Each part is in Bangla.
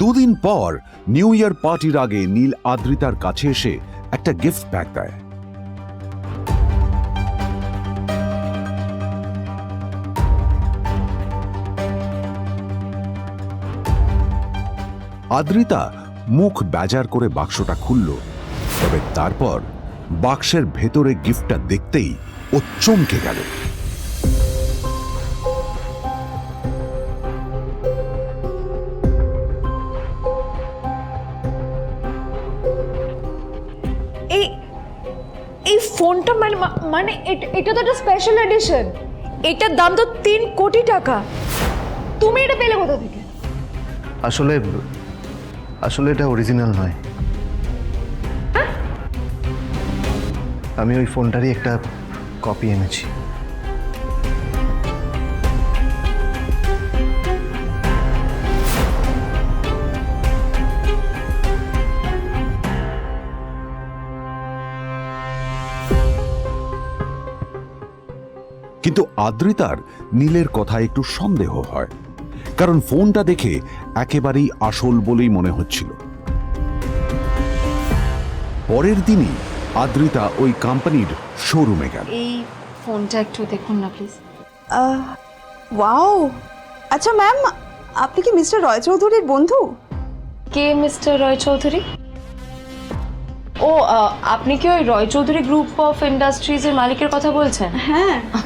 দুদিন পর নিউ ইয়ার পার্টির আগে নীল আদ্রিতার কাছে এসে একটা গিফট প্যাক দেয়। আদ্রিতা মুখ বেজার করে বাক্সটা খুলল, তবে তারপর বাক্সের ভেতরে গিফটটা দেখতেই ও চমকে গেল। ফোনটা মানে মানে এট- এটা তো একটা স্পেশাল এডিশন এটার দাম তো তিন কোটি টাকা। তুমি এটা পেলে কোথা থেকে? আসলে আসলে এটা অরিজিনাল নয়। আমি ওই ফোনটারই একটা কপি এনেছি। কিন্তু আদ্রিতার নীলের কথা একটু সন্দেহ হয় কারণ ফোনটা দেখে একেবারেই আসল বলেই মনে হচ্ছিল। পরের দিনই আদ্রিতা ওই কোম্পানির শোরুমে গেল। এই ফোনটা একটু দেখুন না প্লিজ। ওয়াও! আচ্ছা ম্যাম আপনি কি মিস্টার রয় চৌধুরীর বন্ধু? কে মিস্টার রয় চৌধুরী? ও আহ, আপনি কি ওই রয় চৌধুরী গ্রুপ অফ ইন্ডাস্ট্রিজের মালিকের কথা বলছেন? হ্যাঁ।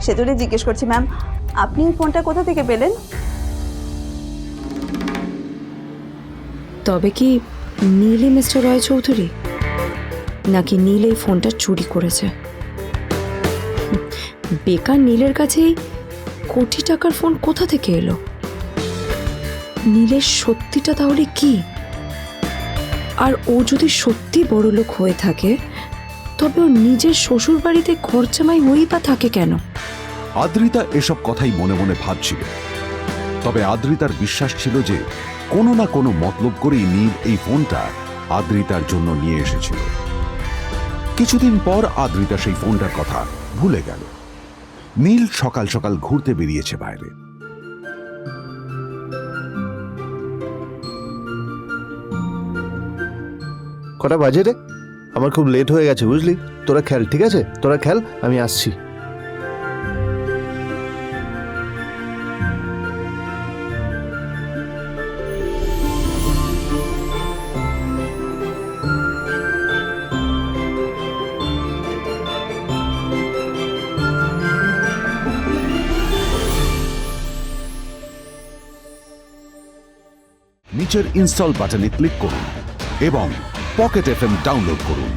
সেজন্যই জিজ্ঞেস করছি, ম্যাম, আপনি এই ফোনটা কোথা থেকে পেলেন? তবে কি নীলই মিস্টার রয় চৌধুরী? নাকি নীল এই ফোনটা চুরি করেছে? বেকার নীলের কাছেই কোটি টাকার ফোন কোথা থেকে এলো? নীলের সত্যিটা তাহলে কি? আর ও যদি সত্যি বড় লোক হয়ে থাকে তবে ও নিজের শ্বশুর বাড়িতে খরচামাই হয়েই বা থাকে কেন? আদ্রিতা এসব কথাই মনে মনে ভাবছিল। তবে আদ্রিতার বিশ্বাস ছিল যে কোনো না কোনো মতলব করেই নীল এই ফোনটা আদ্রিতার জন্য নিয়ে এসেছিল। কিছুদিন পর আদ্রিতা সেই ফোনটার কথা ভুলে গেল। নীল সকাল সকাল ঘুরতে বেরিয়েছে বাইরে। কটা বাজে রে? আমার খুব লেট হয়ে গেছে, বুঝলি? তোরা খেল, ঠিক আছে? তোরা খেল, আমি আসছি। নিচের ইনস্টল বাটনে ক্লিক করুন এবং পকেট এফএম ডাউনলোড করুন।